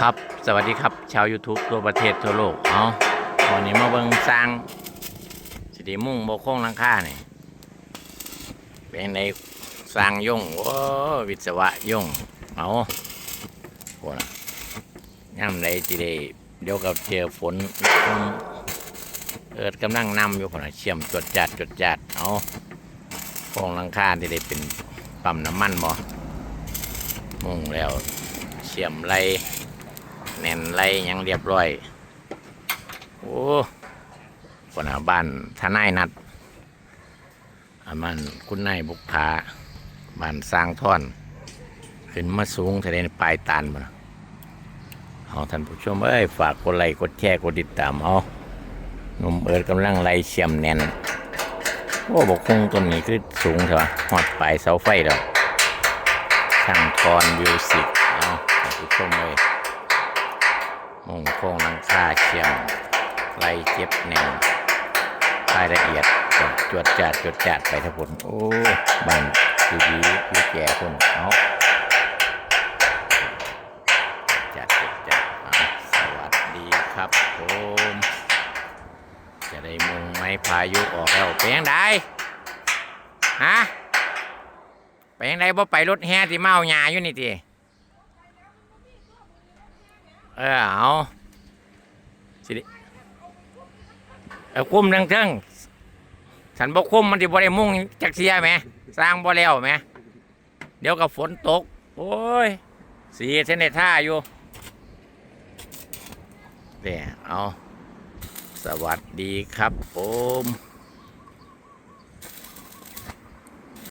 ครับสวัสดีครับ ชาว YouTube ทั่วประเทศทั่วโลกเอาวันนี้มาเบิ่งสร้างสตีมุ่งโบโค้งลังค่าเนี่ยเป็นในสร้างย่งโอ้วิศวะย่งเอาโหนย่ำใดจีได้เดี๋ยวกับเจอฝนเอิดกำลังนำอยู่คนะเชื่อมจดจัดจดจัดเอาโค้งลังค่าที่ได้เป็นปั๊มน้ำมันบ่มุ่งแล้วเชื่อมไร แน่นไรยังเรียบร้อย โอ้คนอาบ้านทนายนัดอามันคุณนายบุกผาบ้านสร้างท่อน ขึ้นมาสูงทะเลปลายตานมาเอาท่านผู้ชมเอ้ยฝากกดไลค์กดแชร์กดติดตามเอาหนุ่มเอิร์ดกำลังไล่เชื่อมแน่นโอ้บกคงต้นนี้คือสูงเถอะหอดปลายเสาไฟแล้วช่างทอนมิวสิกเอาท่านผู้ชมเลย มงโค้งหลังคาเชียมไล่เจ็บแนวรายละเอียดจวดจัดจวดจัดไปทั้งหมดโอ้บันทีดีคือแก่คนเอาจัดจดจัดสวัสดีครับผมจะได้มุงไม้พายุออกแล้วเป็นยังไงฮะไปยังไงบ่ไปรถแห่ที่เมาหยาอยู่นี่ติ เออเอาสิดิเอาคุ้มทั้งเทิงฉันบ่คุ้มมันที่บ่ได้มุ่งจักเสียไหมสร้างบ่แล้วไหมเดี๋ยวกับฝนตก โอ้ยสีเส้นในท่าอยู่เนี่ยเอาสวัสดีครับผม